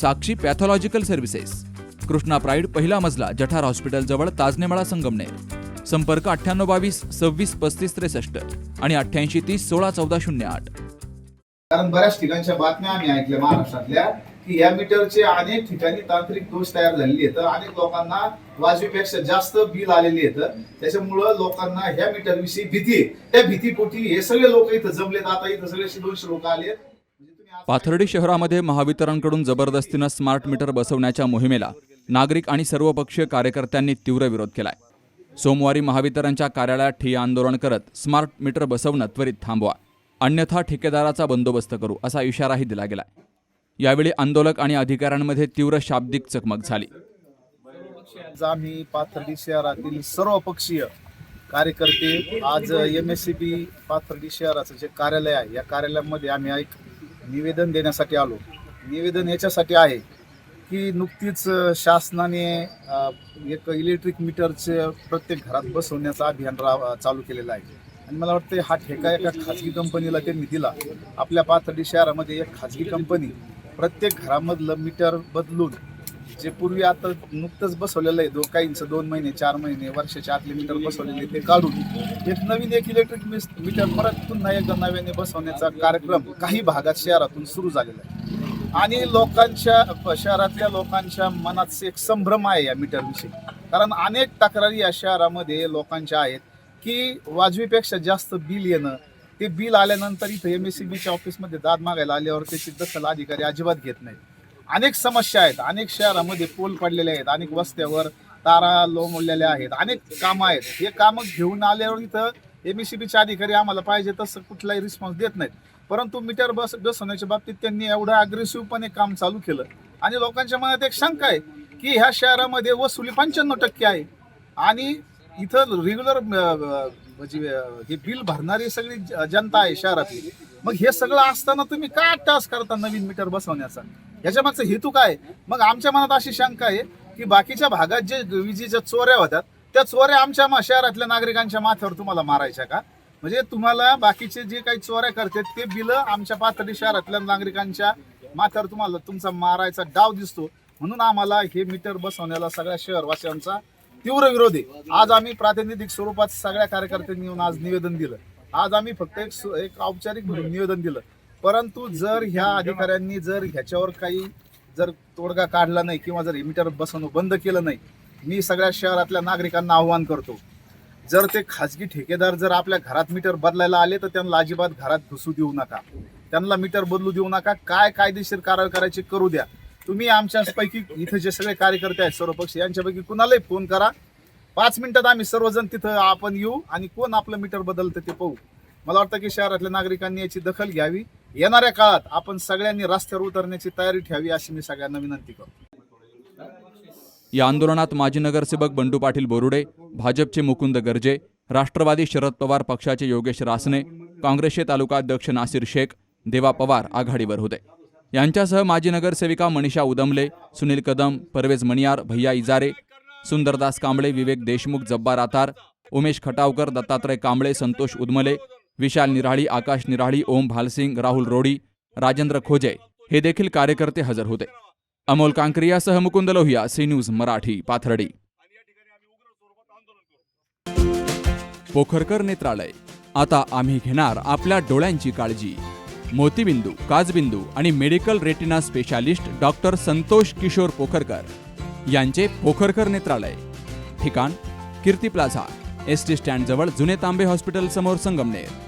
Sakshi pathological services. Krishna pride पहिला मजला जठार hospital जवळ ताजनेमाळा संगमनेर. संपर्क अठ्ठ्याण्णव बावीस सव्वीस पस्तीस त्रेसष्ट आणि अठ्ठ्याऐंशी तीस सोळा चौदा शून्य आठ. कारण बऱ्याच ठिकाणच्या बातम्या आम्ही ऐकल्या महाराष्ट्रातल्या की या मीटरचे अनेक ठिकाणी तांत्रिक दोष तयार झालेले आहेत. अनेक लोकांना वाजवीपेक्षा जास्त बिल आलेले आहेत. त्याच्यामुळं लोकांना ह्या मीटरविषयी भीती आहे. त्या भीतीपोटी हे सगळे लोक इथं जमलेत. आता इथं सगळे दोनशे लोक आले पाथर्डी शहरामध्ये महावितरणकडून जबरदस्तीनं स्मार्ट मीटर बसवण्याच्या मोहिमेला नागरिक आणि सर्वपक्षीय कार्यकर्त्यांनी तीव्र विरोध केलाय. सोमवारी महावितरणच्या कार्यालयात ठिय्या आंदोलन करत स्मार्ट मीटर बसवणं त्वरित थांबवा. अन्यथा ठेकेदाराचा बंदोबस्त करू असा इशाराही दिला गेलाय. यावेळी आंदोलक आणि अधिकाऱ्यांमध्ये तीव्र शाब्दिक चकमक झाली. आम्ही पाथर्डी शहरातील सर्वपक्षीय कार्यकर्ते आज M S C B Pathardi शहराचं जे कार्यालय आहे या कार्यालयामध्ये आम्ही एक निवेदन देण्यासाठी आलो. निवेदन याच्यासाठी आहे की नुकतीच शासनाने एक इलेक्ट्रिक मीटरचे प्रत्येक घरात बसवण्याचं अभियान रा चालू केलेलं आहे. आणि मला वाटतं हा ठेका एका खाजगी कंपनीला त्यांनी दिला. आपल्या पाथर्डी शहरामध्ये एक खाजगी कंपनी प्रत्येक घरामधलं मीटर बदलून जे पूर्वी आता नुकतंच बसवलेलं आहे दो काहींचं दोन महिने चार महिने वर्षाच्या आतले मीटर बसवलेले ते काढून एक नवीन एक इलेक्ट्रिक मीटर परत पुन्हा एकदा नव्याने बसवण्याचा कार्यक्रम काही भागात शहरातून सुरू झालेला आहे. आणि लोकांच्या शहरातल्या लोकांच्या मनात एक संभ्रम आहे या मीटरविषयी कारण अनेक तक्रारी या शहरामध्ये लोकांच्या आहेत की वाजवीपेक्षा जास्त बिल येणं. ते बिल आल्यानंतर इथं एम एस सी बीच्या ऑफिसमध्ये दाद मागायला आल्यावर त्याची दखल अधिकारी अजिबात घेत नाही अनेक समस्या आहेत. अनेक शहरामध्ये पोल पडलेले आहेत. अनेक वस्त्यावर तारा लोंबलेल्या आहेत. अनेक कामं आहेत. हे कामं घेऊन आल्यावर इथं एमएसीबीचे सी अधिकारी आम्हाला पाहिजे तसं कुठलाही रिस्पॉन्स देत नाहीत. परंतु मीटर बस बसवण्याच्या बाबतीत त्यांनी एवढं अग्रेसिव्हपणे काम चालू केलं. आणि लोकांच्या मनात एक शंका आहे की ह्या शहरामध्ये वसुली पंच्याण्णव टक्के आहे. आणि इथं रेग्युलर म्हणजे हे बिल भरणारी सगळी ज- जनता आहे शहरातली. मग हे सगळं असताना तुम्ही काय टास्क करता नवीन मीटर बसवण्याचा? याच्या मागचा हेतू काय? मग आमच्या मनात अशी शंका आहे की बाकीच्या भागात जे विजेच्या चोऱ्या होतात त्या चोऱ्या आमच्या मा- शहरातल्या नागरिकांच्या माथ्यावर तुम्हाला मारायच्या का? म्हणजे तुम्हाला बाकीचे जे काही चोऱ्या करतात ते बिल आमच्या पाथर्डी शहरातल्या नागरिकांच्या माथ्यावर तुम्हाला तुमचा मारायचा डाव दिसतो. म्हणून आम्हाला हे मीटर बसवण्याला सगळ्या शहरवासियांचा तीव्र विरोध आहे. आज आम्ही प्रातिनिधिक स्वरूपात सगळ्या कार्यकर्त्यांनी येऊन आज निवेदन दिलं. आज आम्ही फक्त एक एक औपचारिक म्हणून निवेदन दिलं. परंतु जर ह्या अधिकाऱ्यांनी जर ह्याच्यावर काही जर तोडगा काढला नाही किंवा जर हे मीटर बसवणं बंद केलं नाही मी सगळ्या शहरातल्या नागरिकांना आव्हान करतो. जर ते खाजगी ठेकेदार जर आपल्या घरात मीटर बदलायला आले तर त्यांना अजिबात घरात घुसू देऊ नका. त्यांना मीटर बदलू देऊ नका. काय कायदेशीर कारवाई करायची करू द्या. तुम्ही आमच्यापैकी इथे जे सगळे कार्यकर्ते आहेत सर्व पक्ष यांच्यापैकी कुणालाही फोन करा. पाच मिनिटात आम्ही सर्वजण तिथं आपण येऊ आणि कोण आपलं मीटर बदलतं ते पाहू. मला वाटतं की शहरातल्या नागरिकांनी याची दखल घ्यावी. येणाऱ्या काळात आपण सगळ्यांनी रस्त्यावर उतरण्याची तयारी ठेवावी अशी मी सगळ्यांना विनंती करतो. या आंदोलनात माजी नगरसेवक बंडू पाटील बोरुडे भाजपचे मुकुंद गर्जे राष्ट्रवादी शरद पवार पक्षाचे योगेश रासने काँग्रेसचे तालुका अध्यक्ष नासिर शेख देवा पवार आघाडीवर होते. यांच्यासह माजी नगरसेविका मनीषा उदमले सुनील कदम परवेज मणियार भैया इजारे सुंदरदास कांबळे विवेक देशमुख जब्बार आतार उमेश खटावकर दत्तात्रय कांबळे संतोष उदमले विशाल निराळी आकाश निराळी ओम भालसिंग राहुल रोडी राजेंद्र खोजे हे देखील कार्यकर्ते हजर होते. अमोल कांकरियासह मुकुंद लोहिया सी न्यूज मराठी पाथर्डी. पोखरकर नेत्रालय. आता आम्ही घेणार आपल्या डोळ्यांची काळजी. मोतीबिंदू काजबिंदू आणि medical retina specialist doctor Santosh Kishor Pokharkar यांचे पोखरकर नेत्रालय. ठिकाण कीर्ती प्लाझा एस टी स्टँडजवळ जुने तांबे हॉस्पिटल समोर संगमनेर.